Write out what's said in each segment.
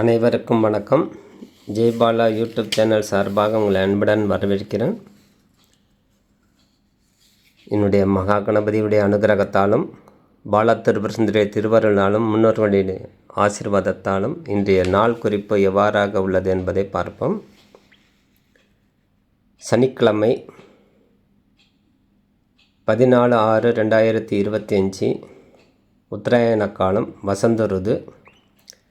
அனைவருக்கும் வணக்கம். Jaibala YouTube channel சார்பாக உங்களை அன்புடன் வரவேற்கிறேன். என்னுடைய மகா கணபதியுடைய அனுகிரகத்தாலும் பாலா திருபரசுந்தருடைய திருவருளாலும் முன்னோர்களுடைய ஆசீர்வாதத்தாலும் இன்றைய நாள் குறிப்பு எவ்வாறாக உள்ளது என்பதை பார்ப்போம். சனிக்கிழமை பதினாலு ஆறு ரெண்டாயிரத்தி இருபத்தி அஞ்சு உத்தராயண காலம் வசந்த ருது.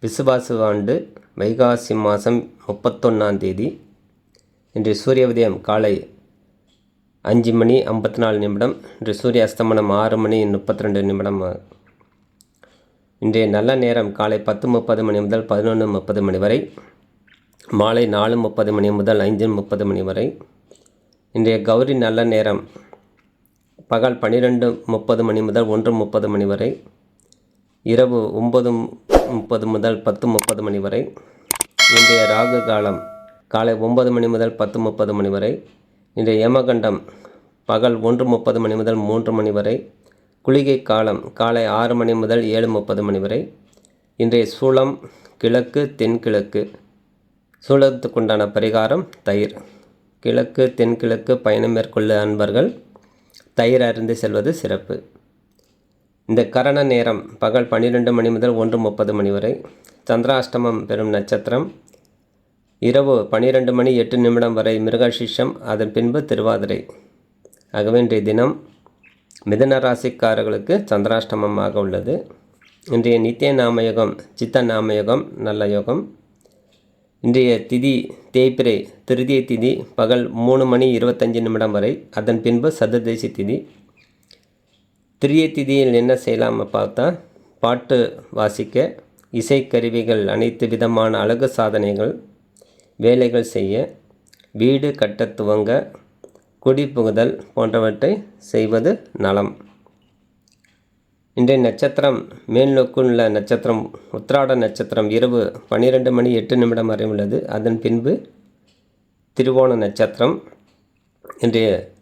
விசுவாசு ஆண்டு வைகாசி மாதம் முப்பத்தொன்னாம் தேதி. இன்று சூரிய உதயம் காலை அஞ்சு மணி ஐம்பத்தி நாலு நிமிடம் இன்று சூரிய அஸ்தமனம் ஆறு மணி முப்பத்தி ரெண்டு நிமிடம். இன்றைய நல்ல நேரம் காலை பத்து முப்பது மணி முதல் பதினொன்று முப்பது மணி வரை மாலை நாலு முப்பது மணி முதல் ஐந்து முப்பது மணி வரை. இன்றைய கௌரி நல்ல நேரம் பகல் பன்னிரெண்டு முப்பது மணி முதல் ஒன்று முப்பது மணி வரை இரவு ஒம்பது முப்பது முதல் பத்து முப்பது மணி வரை. இன்றைய ராகு காலம் காலை ஒன்பது மணி முதல் பத்து முப்பது மணி வரை. இன்றைய யமகண்டம் பகல் ஒன்று முப்பது மணி முதல் மூன்று மணி வரை. குளிகை காலம் காலை ஆறு மணி முதல் ஏழு முப்பது மணி வரை. இன்றைய சூளம் கிழக்கு தென்கிழக்கு. சூளத்துக்குண்டான பரிகாரம் தயிர். கிழக்கு தென்கிழக்கு பயணம் மேற்கொள்ள அன்பர்கள் தயிர் அருந்து செல்வது சிறப்பு. இந்த கரண நேரம் பகல் பன்னிரெண்டு மணி முதல் ஒன்று முப்பது மணி வரை. சந்திராஷ்டமம் பெறும் நட்சத்திரம். இரவு பன்னிரெண்டு மணி எட்டு நிமிடம் வரை மிருகசிஷம் அதன் பின்பு திருவாதிரை. ஆகவே இன்றைய தினம் மிதன ராசிக்காரர்களுக்கு சந்திராஷ்டமமாக உள்ளது. இன்றைய நித்திய நாமயோகம் சித்த நாமயோகம் நல்ல யோகம். இன்றைய திதி தேய்பிரை திருதிய திதி பகல் மூணு மணி இருபத்தஞ்சி நிமிடம் வரை அதன் பின்பு சதுர்தேசி திதி. திரிய திதியில் என்ன செய்யலாம்னு பார்த்தா பாட்டு வாசிக்க இசைக்கருவிகள் அனைத்து விதமான அழகு சாதனைகள் வேலைகள் செய்ய வீடு கட்ட துவங்க குடிபுகுதல் போன்றவற்றை செய்வது நலம். இன்றைய நட்சத்திரம் மேல்நோக்குள்ள நட்சத்திரம் உத்திராட நட்சத்திரம் இரவு பன்னிரெண்டு மணி எட்டு நிமிடம் வரை உள்ளது. அதன் பின்பு திருவோண நட்சத்திரம். இன்றைய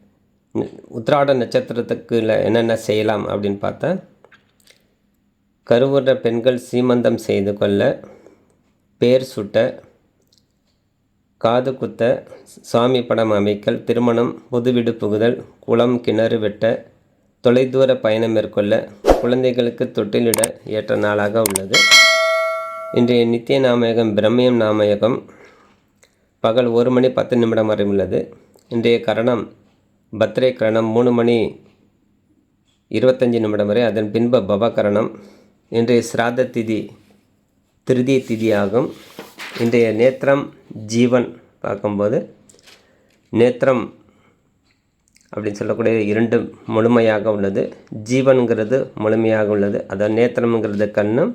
உத்திராட நட்சத்திரத்துக்கு என்னென்ன செய்யலாம் அப்படின்னு பார்த்தா கருவுற பெண்கள் சீமந்தம் செய்து கொள்ள பேர் சுட்ட காது குத்த சாமி படம் அமைக்கல் திருமணம் புதுவிடு புகுதல் குளம் கிணறு வெட்ட தொலைதூர பயணம் மேற்கொள்ள குழந்தைகளுக்கு தொட்டிலிட ஏற்ற நாளாக உள்ளது. இன்றைய நித்திய நாமயகம் பிரம்மியம் நாமயகம் பகல் ஒரு மணி பத்து நிமிடம் வரை உள்ளது. இன்றைய கரணம் பத்ரே கரணம் மூணு மணி இருபத்தஞ்சி நிமிடம் வரை. அதன் பின்பு பவகரணம். இன்றைய சிராத திதி திருதி திதி ஆகும் இன்றைய நேத்திரம் ஜீவன் பார்க்கும்போது நேத்திரம் அப்படின்னு சொல்லக்கூடிய இரண்டு முழுமையாக உள்ளது. ஜீவனுங்கிறது முழுமையாக உள்ளது. அதாவது நேத்திரம்ங்கிறது கண்ணும்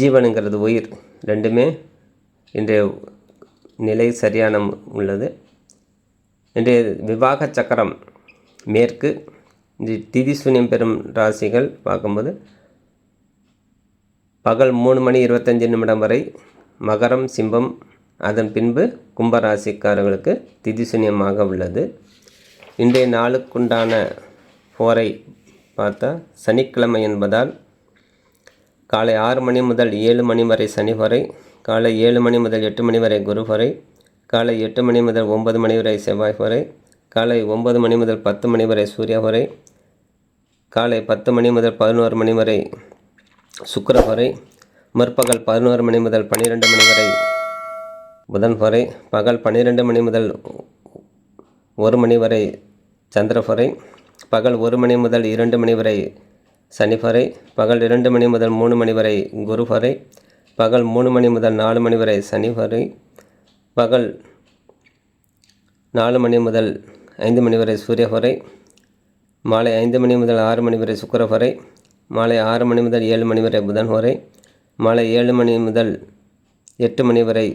ஜீவனுங்கிறது உயிர். ரெண்டுமே இன்றைய நிலை சரியான உள்ளது. இன்றைய விவாக சக்கரம் மேற்கு இந்த திதி சூன்யம் பெறும் ராசிகள் பார்க்கும்போது பகல் மூணு மணி இருபத்தஞ்சி நிமிடம் வரை மகரம் சிம்பம் அதன் பின்பு கும்பராசிக்காரர்களுக்கு திதி சூன்யமாக உள்ளது. இன்றைய நாளுக்குண்டான போரை பார்த்தா சனிக்கிழமை என்பதால் காலை ஆறு மணி முதல் ஏழு மணி வரை சனி வரை காலை ஏழு மணி முதல் எட்டு மணி வரை குரு வரை காலை எட்டு மணி முதல் ஒன்பது மணி வரை செவ்வாய் வரை காலை ஒன்பது மணி முதல் பத்து மணி வரை சூர்யா வரை காலை பத்து மணி முதல் பதினோரு மணி வரை சுக்கர வரை முற்பகல் பதினோரு மணி முதல் பன்னிரெண்டு மணி வரை புதன் வரை பகல் பன்னிரெண்டு மணி முதல் ஒரு மணி வரை சந்திரபுரை பகல் ஒரு மணி முதல் இரண்டு மணி வரை சனிபறை பகல் இரண்டு மணி முதல் மூணு மணி வரை குருபறை பகல் மூணு மணி முதல் நாலு மணி வரை சனிபறை பகல் நாலு மணி முதல் ஐந்து மணி வரை சூரியஹொரை மாலை ஐந்து மணி முதல் ஆறு மணி வரை சுக்கரஹொரை மாலை ஆறு மணி முதல் ஏழு மணி வரை புதன் வரை மாலை ஏழு மணி முதல் எட்டு மணி வரை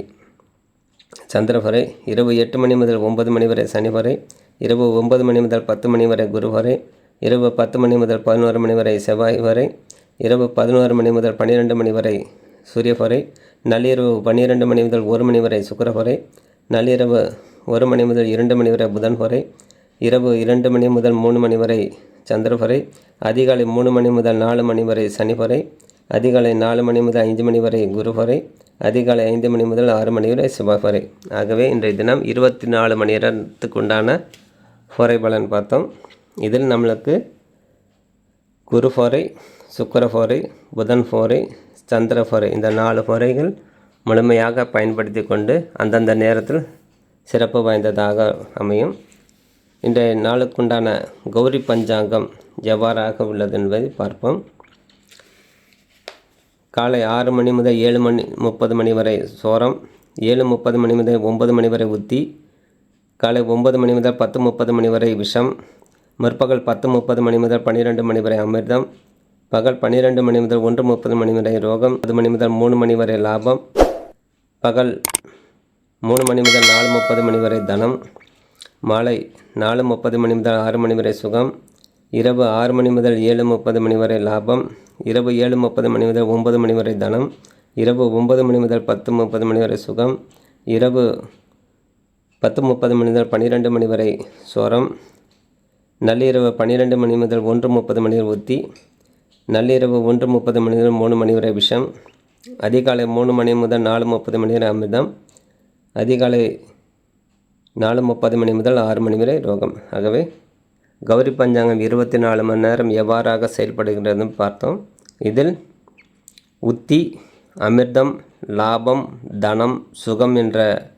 சந்திரஹொரை இரவு எட்டு மணி முதல் ஒன்பது மணி வரை சனிஹொரை இரவு ஒன்பது மணி முதல் பத்து மணி வரை குருஹொரை இரவு பத்து மணி முதல் பதினோரு மணி வரை செவ்வாய் வரை இரவு பதினோரு மணி முதல் பன்னிரெண்டு மணி வரை சூரியஹொரை நள்ளிரவு பன்னிரெண்டு மணி முதல் ஒரு மணி வரை சுக்கரஹொரை நள்ளிரவு ஒரு மணி முதல் இரண்டு மணி வரை புதன் வரை இரவு இரண்டு மணி முதல் மூணு மணி வரை சந்திரஹொரை அதிகாலை மூணு மணி முதல் நாலு மணி வரை சனிஹொரை அதிகாலை நாலு மணி முதல் ஐந்து மணி வரை குருஹொரை அதிகாலை ஐந்து மணி முதல் ஆறு மணி வரை சுபஃபரை ஆகவே இன்றைய தினம் இருபத்தி நாலு மணி நேரத்துக்கு உண்டான ஃபோரை பலன் பார்த்தோம். இதில் நம்மளுக்கு குரு ஃபோரை சுக்கர ஃபோரை புதன் ஃபோரை சந்திர இந்த நாலு பொறைகள் முழுமையாக பயன்படுத்தி கொண்டு அந்தந்த நேரத்தில் சிறப்பு வாய்ந்ததாக அமையும். இன்றைய நாளுக்குண்டான கௌரி பஞ்சாங்கம் எவ்வாறாக உள்ளது என்பதை பார்ப்போம். காலை ஆறு மணி முதல் ஏழு மணி முப்பது மணி வரை சோரம் ஏழு முப்பது மணி முதல் ஒன்பது மணி வரை உத்தி காலை ஒன்பது மணி முதல் பத்து முப்பது மணி வரை விஷம் முற்பகல் பத்து முப்பது மணி முதல் பன்னிரெண்டு மணி வரை அமிர்தம் பகல் பன்னிரெண்டு மணி முதல் ஒன்று முப்பது மணி வரை ரோகம் பத்து மணி முதல் மூணு மணி வரை லாபம் பகல் மூணு மணி முதல் நாலு முப்பது மணி வரை தனம் மாலை நாலு முப்பது மணி முதல் ஆறு மணி வரை சுகம் இரவு ஆறு மணி முதல் ஏழு முப்பது மணி வரை லாபம் இரவு ஏழு முப்பது மணி முதல் ஒன்பது மணி வரை தனம் இரவு ஒன்பது மணி முதல் பத்து முப்பது மணி வரை சுகம் இரவு பத்து முப்பது மணி முதல் பன்னிரெண்டு மணி வரை சோரம் நள்ளிரவு பன்னிரெண்டு மணி முதல் ஒன்று முப்பது மணி வரை உத்தி நள்ளிரவு ஒன்று முப்பது மணி முதல் மூணு மணி வரை விஷம் அதிகாலை மூணு மணி முதல் நாலு முப்பது மணி வரை அமிர்தம். அதிகாலை நாலு முப்பது மணி முதல் ஆறு மணி வரை ரோகம். ஆகவே கௌரி பஞ்சாங்கம் இருபத்தி நாலு மணி நேரம் எவ்வாறாக செயல்படுகிறதுன்னு பார்த்தோம். இதில் உத்தி அமிர்தம் லாபம் தனம் சுகம் என்ற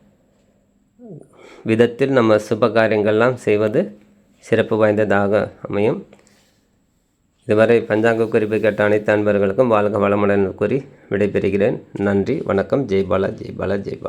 விதத்தில் நம்ம சுப காரியங்கள்லாம் செய்வது சிறப்பு வாய்ந்ததாக அமையும். இதுவரை பஞ்சாங்க குறிப்பு கேட்ட அனைத்து அன்பர்களுக்கும் வாழ்க வளமுடன் கூறி விடைபெறுகிறேன். நன்றி வணக்கம். ஜெய் பாலா ஜெய் பாலா ஜெய் பாலா